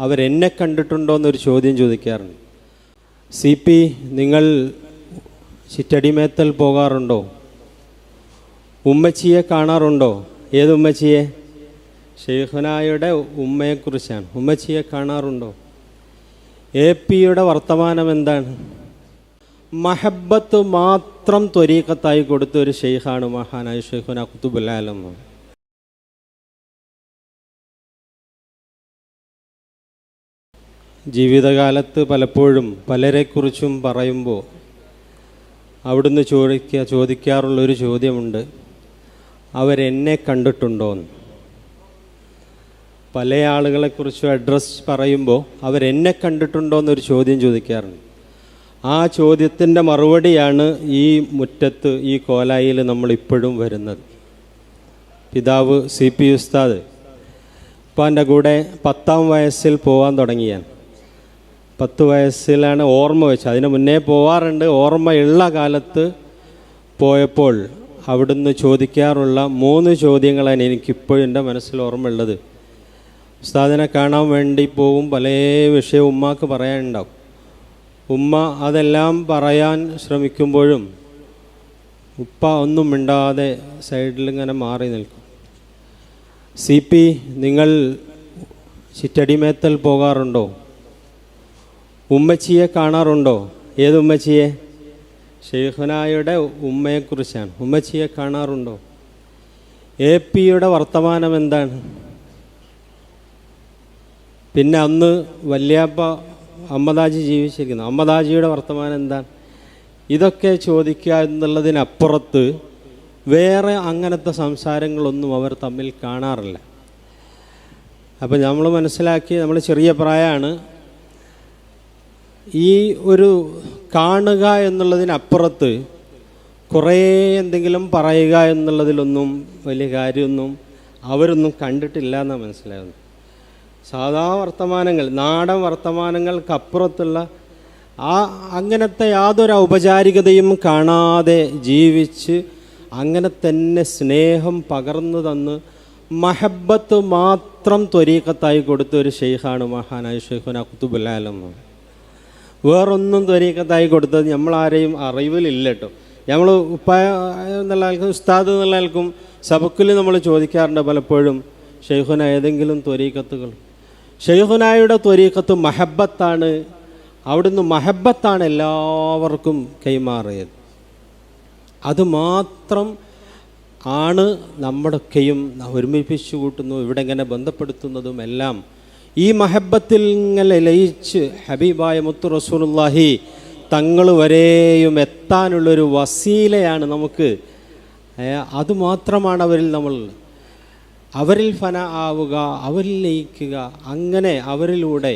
അവരെന്നെ കണ്ടിട്ടുണ്ടോ എന്നൊരു ചോദ്യം ചോദിക്കാറുണ്ട്. സി പി നിങ്ങൾ ചിറ്റടിമേത്തൽ പോകാറുണ്ടോ? ഉമ്മച്ചിയെ കാണാറുണ്ടോ? ഏത് ഉമ്മച്ചിയെ? ഷെയ്ഖുനായുടെ ഉമ്മയെക്കുറിച്ചാണ്. ഉമ്മച്ചിയെ കാണാറുണ്ടോ? എ പിയുടെ വർത്തമാനം എന്താണ്? മഹബത്ത് മാത്രം ത്വരീക്കത്തായി കൊടുത്ത ഒരു ഷെയ്ഖാണ് മഹാനായ ഷെയ്ഖുന കുത്തുബുലാലം ജീവിതകാലത്ത് പലപ്പോഴും പലരെക്കുറിച്ചും പറയുമ്പോൾ അവിടുന്ന് ചോദിക്കുക ചോദിക്കാറുള്ളൊരു ചോദ്യമുണ്ട്. അവരെന്നെ കണ്ടിട്ടുണ്ടോ എന്ന് പല ആളുകളെക്കുറിച്ച് അഡ്രസ്സ് പറയുമ്പോൾ അവരെന്നെ കണ്ടിട്ടുണ്ടോ എന്നൊരു ചോദ്യം ചോദിക്കാറുണ്ട്. ആ ചോദ്യത്തിന്റെ മറുപടിയാണ് ഈ മുറ്റത്ത് ഈ കോലായിൽ നമ്മളിപ്പോഴും വരുന്നത്. പിതാവ് സി പി ഉസ്താദ്. ഉപ്പാന്റെ കൂടെ പത്താം വയസ്സിൽ പോകാൻ തുടങ്ങിയാൻ പത്ത് വയസ്സിലാണ് ഓർമ്മ വെച്ചത് അതിന് മുന്നേ പോവാറുണ്ട്. ഓർമ്മയുള്ള കാലത്ത് പോയപ്പോൾ അവിടുന്ന് ചോദിക്കാറുള്ള മൂന്ന് ചോദ്യങ്ങളാണ് എനിക്കിപ്പോഴും എന്റെ മനസ്സിൽ ഓർമ്മയുള്ളത് ഉസ്താദിനെ കാണാൻ വേണ്ടി പോകും പല വിഷയവും ഉമ്മാക്ക് പറയാനുണ്ടാവും. ഉമ്മ അതെല്ലാം പറയാൻ ശ്രമിക്കുമ്പോഴും ഉപ്പ ഒന്നും മിണ്ടാതെ സൈഡിൽ ഇങ്ങനെ മാറി നിൽക്കും. സി പി നിങ്ങൾ ചിറ്റടിമേത്തൽ പോകാറുണ്ടോ? ഉമ്മച്ചിയെ കാണാറുണ്ടോ? ഏത് ഉമ്മച്ചിയെ? ഷെയ്ഖുനായുടെ ഉമ്മയെക്കുറിച്ചാണ്. ഉമ്മച്ചിയെ കാണാറുണ്ടോ? എ പിയുടെ വർത്തമാനം എന്താണ്? പിന്നെ അന്ന് വല്യാപ്പ അമ്മദാജി ജീവിച്ചിരിക്കുന്നു. അമ്മദാജിയുടെ വർത്തമാനം എന്താണ്? ഇതൊക്കെ ചോദിക്കുക എന്നുള്ളതിനപ്പുറത്ത് വേറെ അങ്ങനത്തെ സംസാരങ്ങളൊന്നും അവർ തമ്മിൽ കാണാറില്ല. അപ്പോൾ നമ്മൾ മനസ്സിലാക്കി നമ്മൾ ചെറിയ പ്രായമാണ്. ഈ ഒരു കാണുക എന്നുള്ളതിനപ്പുറത്ത് കുറേ എന്തെങ്കിലും പറയുക എന്നുള്ളതിലൊന്നും വലിയ കാര്യമൊന്നും അവരൊന്നും കണ്ടിട്ടില്ല എന്നാണ് മനസ്സിലാകുന്നത് സാധാ വർത്തമാനങ്ങൾ നാടൻ വർത്തമാനങ്ങൾക്കപ്പുറത്തുള്ള ആ അങ്ങനത്തെ യാതൊരു ഔപചാരികതയും കാണാതെ ജീവിച്ച് അങ്ങനെ തന്നെ സ്നേഹം പകർന്നു തന്ന് മഹബത്ത് മാത്രം ത്വരീക്കത്തായി കൊടുത്ത ഒരു ഷെയ്ഖാണ് മഹാനായ ഷെയ്ഖുന കുത്തുബുലാലം വേറൊന്നും ത്വരീക്കത്തായി കൊടുത്തത് നമ്മളാരെയും അറിവിലില്ല കേട്ടോ നമ്മൾ ഉപ്പ എന്നുള്ള ആൾക്കും ഉസ്താദ് എന്നുള്ള ആൾക്കും സബക്കിൽ നമ്മൾ ചോദിക്കാറുണ്ട് പലപ്പോഴും ഷെയ്ഖുന ഏതെങ്കിലും ത്വരീക്കത്തുകൾ ഷെയ്ഖുനായുടെ ത്വരീക്കത്ത് മഹബത്താണ്. അവിടുന്ന് മഹബത്താണ് എല്ലാവർക്കും കൈമാറിയത്. അതുമാത്രം ആണ് നമ്മുടെയൊക്കെയും ഒരുമിപ്പിച്ചു കൂട്ടുന്നു ഇവിടെ ഇങ്ങനെ ബന്ധപ്പെടുത്തുന്നതും എല്ലാം ഈ മഹബത്തിൽ ഇങ്ങനെ ലയിച്ച് ഹബീബായ മുത്തു റസൂലുള്ളാഹി തങ്ങൾ വരെയും എത്താനുള്ളൊരു വസീലയാണ് നമുക്ക്. അതുമാത്രമാണ് അവരിൽ നമ്മൾ. അവരിൽ ഫന ആവുക അവരിൽ ലയിക്കുക അങ്ങനെ അവരിലൂടെ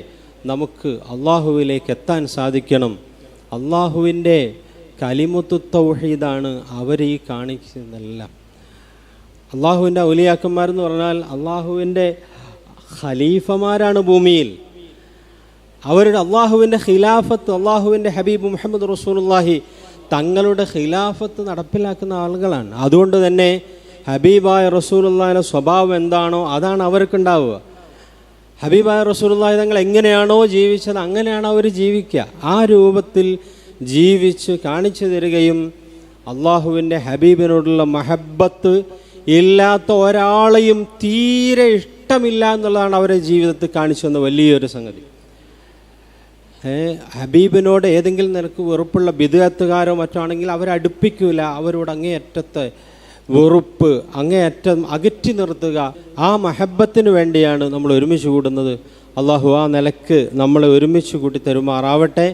നമുക്ക് അള്ളാഹുവിലേക്ക് എത്താൻ സാധിക്കണം. അള്ളാഹുവിന്റെ കലിമുത്തു തൗഹീദാണ് അവർ ഈ കാണിക്കുന്നതെല്ലാം. അള്ളാഹുവിന്റെ ഔലിയാക്കന്മാരെന്ന് പറഞ്ഞാൽ അള്ളാഹുവിന്റെ ഖലീഫമാരാണ് ഭൂമിയിൽ. അവരുടെ അള്ളാഹുവിന്റെ ഖിലാഫത്ത് അള്ളാഹുവിന്റെ ഹബീബ് മുഹമ്മദ് റസൂലുള്ളാഹി തങ്ങളുടെ ഖിലാഫത്ത് നടപ്പിലാക്കുന്ന ആളുകളാണ്. അതുകൊണ്ട് തന്നെ ഹബീബായ റസൂലുള്ളാഹിന്റെ സ്വഭാവം എന്താണോ അതാണ് അവർക്കുണ്ടാവുക. ഹബീബായ റസൂലുള്ളാഹി തങ്ങൾ എങ്ങനെയാണോ ജീവിച്ചത് അങ്ങനെയാണ് അവർ ജീവിക്കുക. ആ രൂപത്തിൽ ജീവിച്ച് കാണിച്ചു തരികയും അള്ളാഹുവിന്റെ ഹബീബിനോടുള്ള മഹബത്ത് ഇല്ലാത്ത ഒരാളെയും തീരെ ഇഷ്ടമില്ല എന്നുള്ളതാണ് അവരെ ജീവിതത്തിൽ കാണിച്ചു തന്ന വലിയൊരു സംഗതി. ഹബീബിനോട് ഏതെങ്കിലും നിനക്ക് വെറുപ്പുള്ള ബിദുഅത്തുകാരോ മറ്റാണെങ്കിൽ അവരടുപ്പിക്കൂല അവരോട് അങ്ങേയറ്റത്തെ വെറുപ്പ് അങ്ങേയറ്റം അകറ്റി നിർത്തുക. ആ മഹബത്തിന് വേണ്ടിയാണ് നമ്മൾ ഒരുമിച്ച് കൂടുന്നത്. അള്ളാഹു ആ നിലയ്ക്ക് നമ്മളെ ഒരുമിച്ച് കൂട്ടി തരുമാറാവട്ടെ